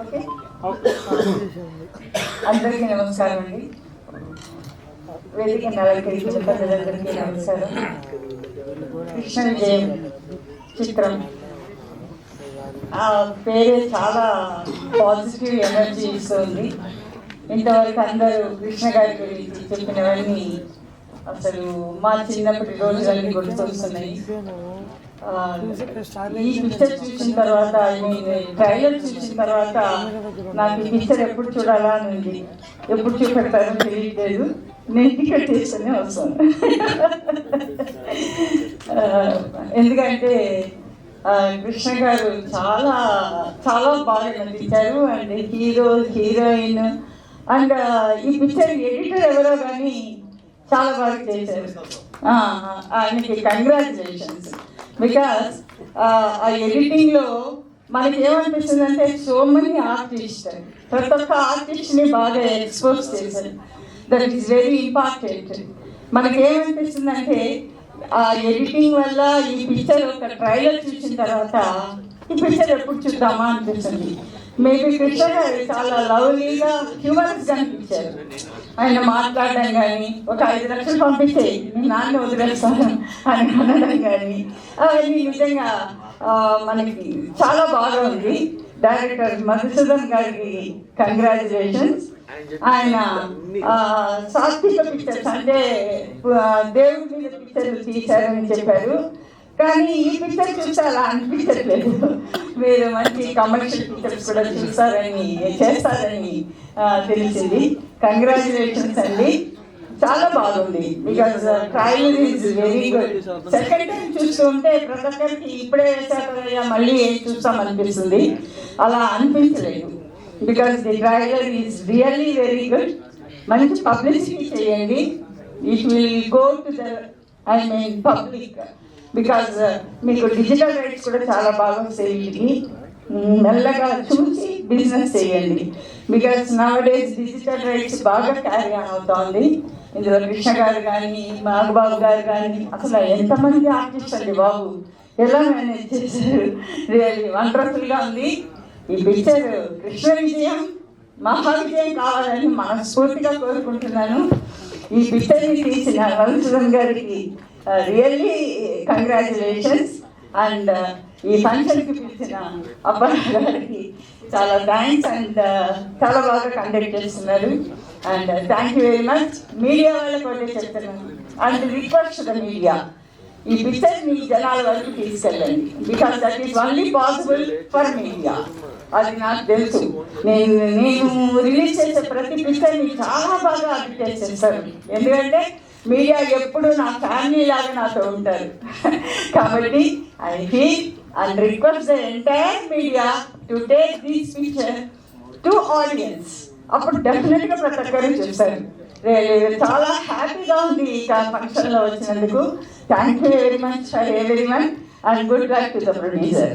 Okay అందరికీ నమస్కారం అండి. వేదిక అలంకరించిన ప్రజలందరికీ నమస్కారం. కృష్ణ విజయం చిత్రం. ఆ పేరే చాలా పాజిటివ్ ఎనర్జీ ఇస్తుంది. ఇంతవరకు అందరూ కృష్ణ గారి గురించి చెప్పినవన్నీ అసలు మా చిన్నప్పటి రోజులన్నీ గుర్తొస్తున్నాయి. ఆ, ఈ పిక్చర్ చూసిన తర్వాత ట్రైలర్ చూసిన తర్వాత నాకు ఈ పిక్చర్ ఎప్పుడు చూడాలా అని ఉంది. ఎప్పుడు చూపెడతారో తెలియట్లేదు. నేను టికెట్ తీసుకునే వస్తాను. ఎందుకంటే ఆ, కృష్ణ గారు చాలా చాలా బాగా నటించారు. And hero heroine. అండ్ ఈ పిక్చర్ ఎడిటర్ ఎవరో కానీ చాలా బాగా చేశారు. ఆయనకి కంగ్రాచులేషన్స్ బికాస్ ఆ ఎడిటింగ్లో మనకి ఏమనిపిస్తుంది అంటే సో మెనీ ఆర్టిస్ట్ ప్రతి ఒక్క ఆర్టిస్ట్ని బాగా ఎక్స్పోజ్ చేశారు. దట్ ఈస్ వెరీ ఇంపార్టెంట్ మనకి ఏమనిపిస్తుంది అంటే ఆ ఎడిటింగ్ వల్ల ఈ పిక్చర్ ఒక ట్రైలర్ చూసిన తర్వాత ఈ పిక్చర్ ఎప్పుడు చూద్దామా అనిపిస్తుంది. మేబీ కృష్ణ గారు చాలా లవ్లీగా హ్యూమరస్ కనిపించారు. ఆయన మాట్లాడడం కానీ ఒక ఐదు లక్షలు పంపించేయి మీ నాన్న వదిలేస్తాను అని అనడం కానీ అవన్నీ నిజంగా మనకి చాలా బాగా ఉంది. డైరెక్టర్ మధుసూదన్ గారికి కంగ్రాచులేషన్స్ ఆయన సాత్విక పిక్చర్స్ అంటే దేవుడి మీద పిక్చర్లు తీశారని చెప్పారు. కానీ ఈ పిక్చర్ చూస్తే అలా అనిపించట్లేదు. మీరు మంచి కమర్షియల్ పిక్చర్స్ కూడా చూస్తారని చేస్తారని తెలిసింది. కంగ్రాచులేషన్స్ అండి. చాలా బాగుంది. Because trailer is very good second time చూస్తుంటే ప్రతి ఒక్కరికి ఇప్పుడే వేసారు మళ్ళీ ఏం చూస్తాం అనిపిస్తుంది. అలా అనిపించలేదు. Because the trailer is really very good మంచి పబ్లిసిటీ చేయండి. It will go to the I mean public because uh, మీకు డిజిటల్ రైట్స్ కూడా చాలా బాగా వస్తాయి మెల్లగా చూసి బిజినెస్ చేయండి. బికాస్ నా డేస్ డిజిటల్ రైట్స్ బాగా క్యారీ ఆన్ అవుతోంది. ఇందులో కృష్ణ గారు కానీ నాగబాబు గారు కానీ అసలు ఎంతమంది ఆర్టిస్ట్ అండి బాబు. ఎలా మేనేజ్ చేశారు? రియల్లీ వండర్ఫుల్గా ఉంది. ఈ పిక్చర్ కృష్ణ విజయం మహా విజయం కావాలని మనస్ఫూర్తిగా కోరుకుంటున్నాను. ఈ పిక్చర్ని తీసిన రవిసుధన్ గారికి రియల్లీ కంగ్రాచులేషన్స్ అండ్ ఈ ఫంక్షన్కి పిలిచిన అబ్బాయి గారికి చాలా థ్యాంక్స్ అండ్ uh, చాలా బాగా కండక్ట్ చేస్తున్నారు. And thank you very much media వాళ్ళకి ఒకటే చెప్తున్నాను. అండ్ రిక్వెస్ట్ ద మీడియా ఈ పిక్చర్ మీ జనాల వరకు తీసుకెళ్ళండి. Because that is only possible for media అది నాకు తెలుసు. నేను నేను రిలీజ్ చేసే ప్రతి పిక్చర్ని చాలా బాగా అడ్వర్టైజ్ చేస్తారు ఎందుకంటే మీడియా ఎప్పుడు నా ఫ్యామిలీ లాగా నాతో ఉంటారు? కాబట్టి I feel and request the entire media to take these picture to audience అప్పుడు డెఫినెట్గా ప్రతి ఒక్కరు చూస్తారు. చాలా హ్యాపీగా ఉంది ఈ ఫంక్షన్లో వచ్చినందుకు. Thank you very much very much and good luck to the producer